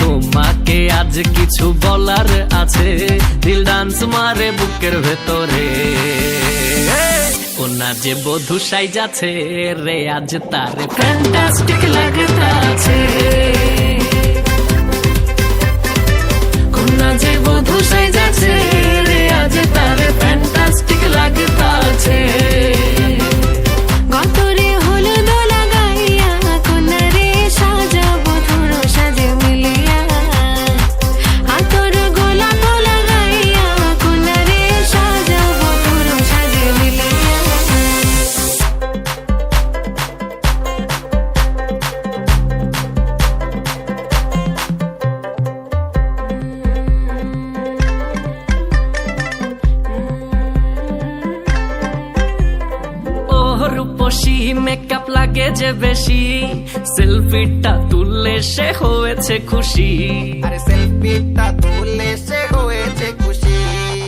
তোমাকে আজ কিছু বলার আছে। দিল ডান্স মারে বুকের ভেতরে। ওনা যে বধু সাই যাচ্ছে রে, আজ তার ফ্যান্টাস্টিক কন্যা হয়েছে খুশি। আরে সেলফিটা তুলে সে হয়েছে খুশি।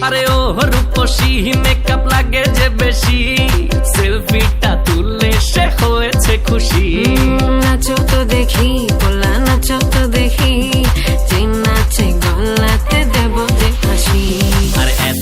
আরে ও রূপসী মেকআপ লাগে যে বেশি। সেলফিটা তুললে সে হয়েছে খুশি। নাচো তো দেখি বলা নাচো তো দেখি। যে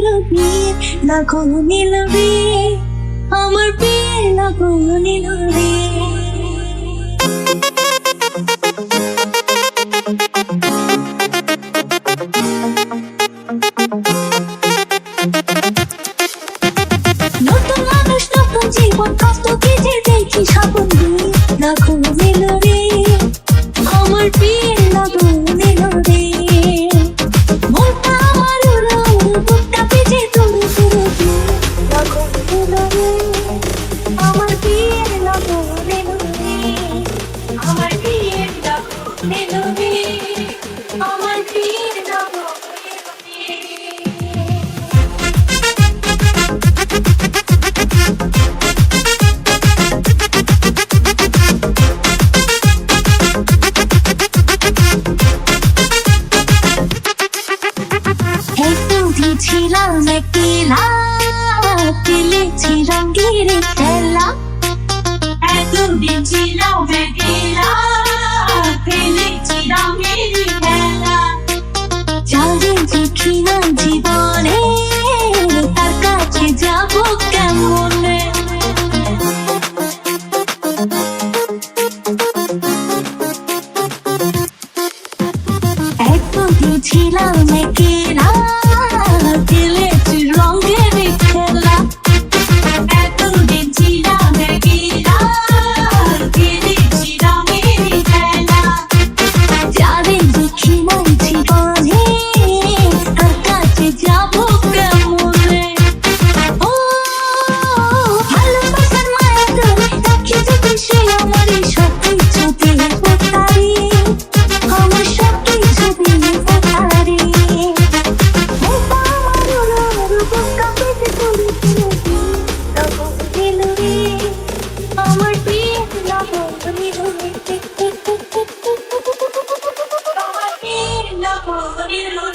তোর না কোনো নীল বিয়ে আমার বিয়ে কোনো নীল मेरे पहला ऐतुने जिला मैं गेला तेरे जिला मेरे पहला যাদের দেখি না জীবনে তার কাছে যাব কেমন একদম ছিলাম নাকি Thank you.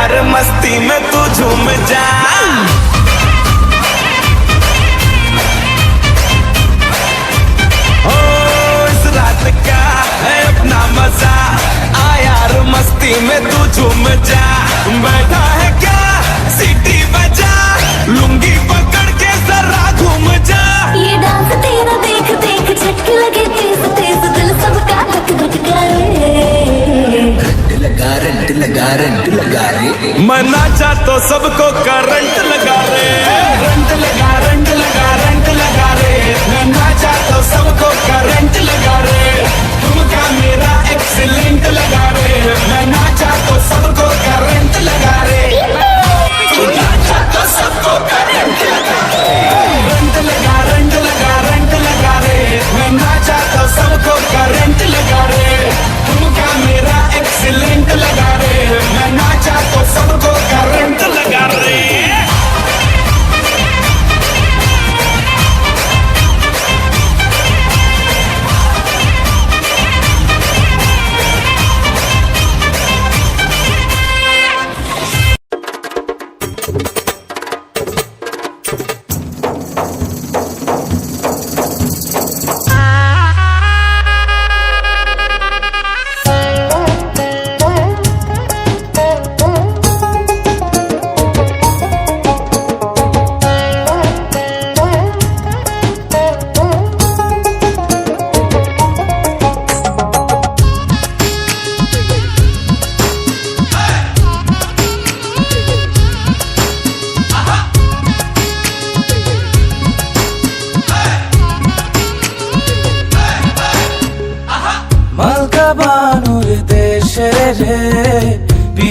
यार मस्ती में तू झूम जा। ओ, इस रात का है अपना मज़ा। आ यार, मस्ती में तू झूम जा। बैठा है क्या? सीटी बजा। लगा रंट लगा रे मैं नाचा तो सबको करंट लगा रे रंट लगा रंट लगा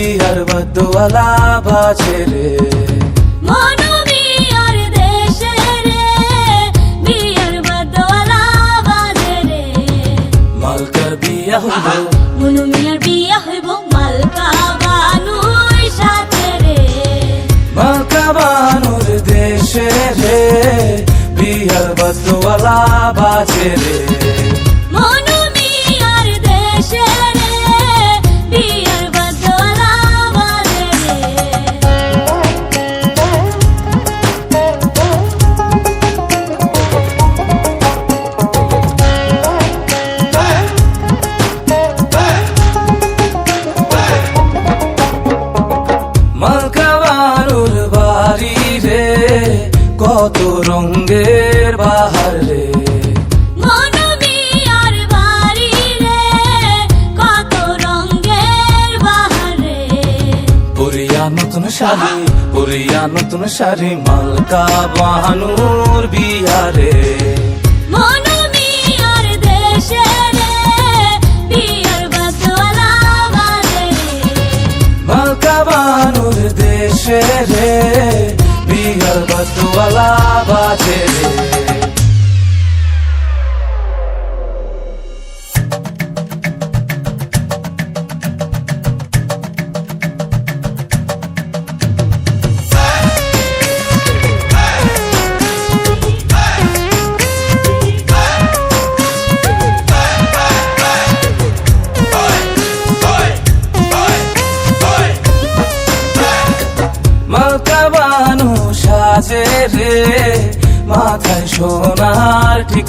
বিহার বদওয়ালা বাজে রে। বিয়ার মালকার বিয়া হইল মনোমিয়ার বিয়া হইব মালকা বানুর সাথে রে। মালকা বানুর দেশে রে বিহার বদওয়ালা বাজে রে। কত রঙ্গের বাহার। রে নতুন শাড়ি পুরিয়া নতুন শাড়ি মালকা বাহানুর বিহারে। মালকা বাহানুর দেশে রে বিহার বদওয়ালা বাজে রে।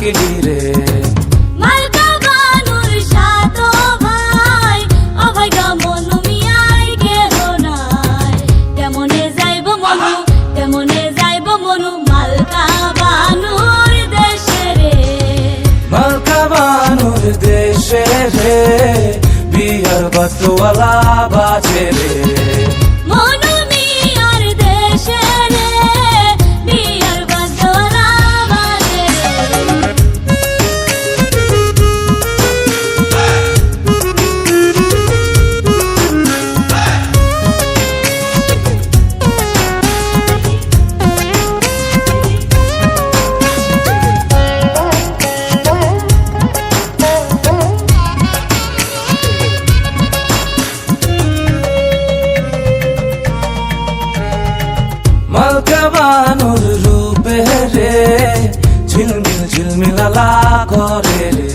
দেশে রে। দেশে রে বিহার বদওয়ালা বাজে রে। বানুর রূপে রে ঝিলমিল ঝিলমিলালা করে রে।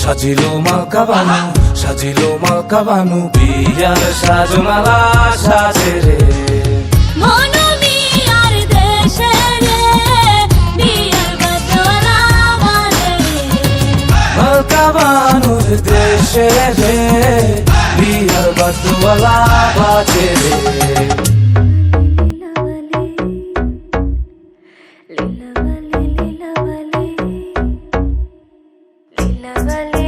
সাজিলো মালকা বানু সাজিলো মালকা বানু বিয়ার সাজমালা সাজে রে। মালকা বানু দেশে রে বিয়ার বাতওয়ালা বাজে রে লীলাবালি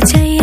Cháy